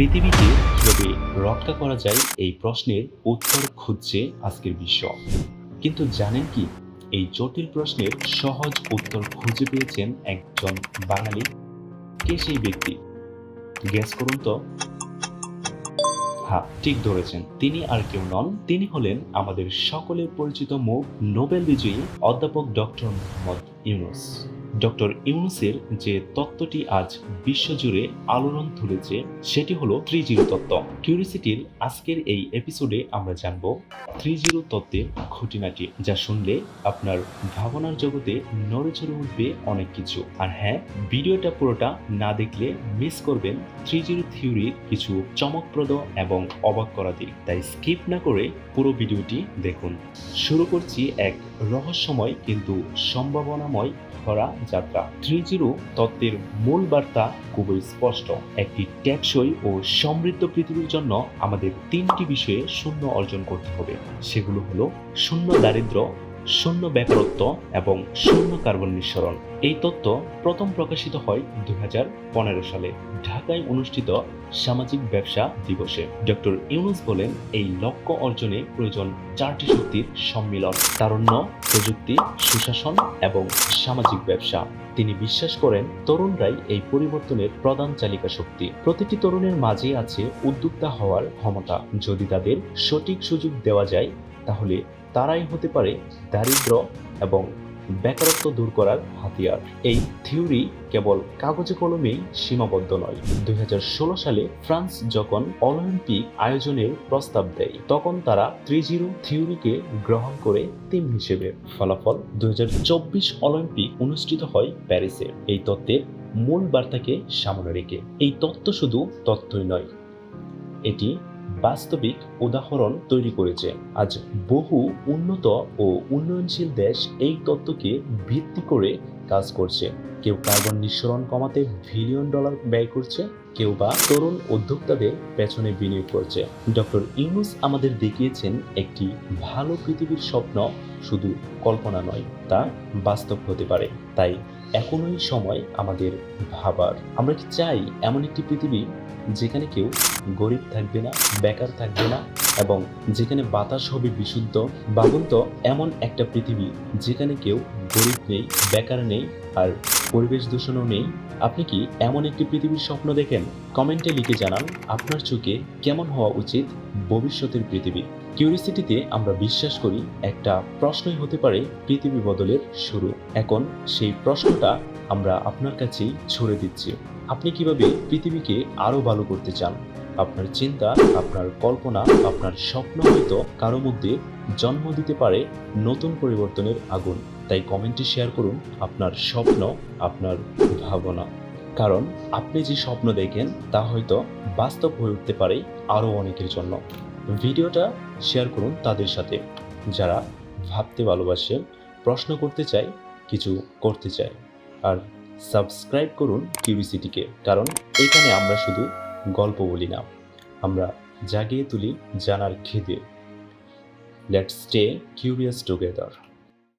পৃথিবীকে কীভাবে রক্ষা করা যায় এই প্রশ্নের উত্তর খুঁজছে আজকের বিশ্ব। কিন্তু জানেন কি, এই জটিল প্রশ্নের সহজ উত্তর খুঁজে পেয়েছেন একজন বাঙালি? কে সেই ব্যক্তি? গ্যাস করুন তো। হ্যাঁ ঠিক ধরেছেন। তিনি আর কেউ নন। তিনি হলেন আমাদের সকলের পরিচিত মুখ নোবেল বিজয়ী অধ্যাপক ডক্টর মোহাম্মদ ইউনুস। ডক্টর ইউনুসের যে তত্ত্বটি আজ বিশ্বজুড়ে আলোড়ন তুলেছে সেটি হলো থ্রি জিরো তত্ত্ব। কিউরিসিটির আজকের এই এপিসোডে আমরা জানব থ্রি জিরো তত্ত্বের খুঁটিনাটি যা শুনলে আপনার ভাবনার জগতে নড়ে চড়ে উঠবে অনেক কিছু। আর হ্যাঁ ভিডিওটা পুরোটা না দেখলে মিস করবেন থ্রি জিরো থিওরির কিছু চমকপ্রদ এবং অবাক করা দিক। তাই স্কিপ না করে পুরো ভিডিওটি দেখুন। শুরু করছি এক রহস্যময় কিন্তু সম্ভাবনাময় ভরা যাত্রা থ্রি জিরো তত্ত্বের মূল বার্তা খুবই স্পষ্ট। একটি টেকসই ও সমৃদ্ধ পৃথিবীর জন্য আমাদের তিনটি বিষয়ে শূন্য অর্জন করতে হবে। সেগুলো হলো শূন্য দারিদ্র শূন্য বেকারত্ব এবং শূন্য কার্বন নিঃসরণ। এই তত্ত্ব প্রথম প্রকাশিত হয় দুই সালে ঢাকায় অনুষ্ঠিত সামাজিক ব্যবসা দিবসে। ডক্টর ইউনুস বলেন, এই লক্ষ্য অর্জনে প্রয়োজন চারটি শক্তির সম্মিলন, তারুণ্য, প্রযুক্তি, সুশাসন এবং সামাজিক ব্যবসা। তিনি বিশ্বাস করেন, তরুণরাই এই পরিবর্তনের প্রধান চালিকা শক্তি। প্রতিটি তরুণের মাঝে আছে উদ্যোক্তা হওয়ার ক্ষমতা। যদি তাদের সঠিক সুযোগ দেওয়া যায়, তাহলে তারাই হতে পারে দারিদ্র এবং বেকারত্ব দূর করার হাতিয়ার। এই থিওরি কেবল কাগজে কলমেই সীমাবদ্ধ নয়। দুই সালে ফ্রান্স যখন অলিম্পিক আয়োজনের প্রস্তাব দেয়, তখন তারা থ্রি জিরো থিওরিকে গ্রহণ করে টিম হিসেবে। ফলাফল দুই হাজার চব্বিশ অলিম্পিক অনুষ্ঠিত হয় প্যারিসে। এই তত্ত্বের মূল বার্তাকে সামনে রেখে। এই তত্ত্ব শুধু তত্ত্বই নয়, এটি বাস্তবিক উদাহরণ তৈরি করেছে। আজ বহু উন্নত ও উন্নয়নশীল দেশ এই তত্ত্বকে ভিত্তি করে কাজ করছে। কেউ কার্বন নিঃসরণ কমাতে বিলিয়ন ডলার ব্যয় করছে, কেউ বা তরুণ উদ্যোক্তাদের পেছনে বিনিয়োগ করছে। ডক্টর ইউনুস আমাদের দেখিয়েছেন একটি ভালো পৃথিবীর স্বপ্ন শুধু কল্পনা নয়, তা বাস্তব হতে পারে। তাই এখনই সময় আমাদের ভাবার। আমরা কি চাই এমন একটি পৃথিবী যেখানে কেউ গরিব থাকবে না, বেকার থাকবে না এবং যেখানে বাতাস হবে বিশুদ্ধ ভাবুন তো এমন একটা পৃথিবী যেখানে কেউ গরিব নেই, বেকার নেই আর পরিবেশ দূষণও নেই। আপনি কি এমন একটি পৃথিবীর স্বপ্ন দেখেন? কমেন্টে লিখে জানান আপনার চোখে কেমন হওয়া উচিত ভবিষ্যতের পৃথিবী। কিউরিসিটিতে আমরা বিশ্বাস করি একটা প্রশ্নই হতে পারে পৃথিবী বদলের শুরু। এখন সেই প্রশ্নটা আমরা আপনার কাছেই ছড়ে দিচ্ছি। আপনি কীভাবে পৃথিবীকে আরও ভালো করতে চান? আপনার চিন্তা, আপনার কল্পনা, আপনার স্বপ্ন হয়তো কারও মধ্যে জন্ম দিতে পারে নতুন পরিবর্তনের আগুন। তাই কমেন্টে শেয়ার করুন আপনার স্বপ্ন, আপনার ভাবনা। কারণ আপনি যে স্বপ্ন দেখেন, তা হয়তো বাস্তব হয়ে উঠতে পারে আরও অনেকের জন্য। ভিডিওটা শেয়ার করুন তাদের সাথে। যারা ভাবতে ভালোবাসে প্রশ্ন করতে চায়, কিছু করতে চায়। আর সাবস্ক্রাইব করুন কিউরিসিটিকে কারণ এখানে আমরা শুধু গল্প বলি না। আমরা জাগিয়ে তুলি জানার খিদে। Let's stay curious together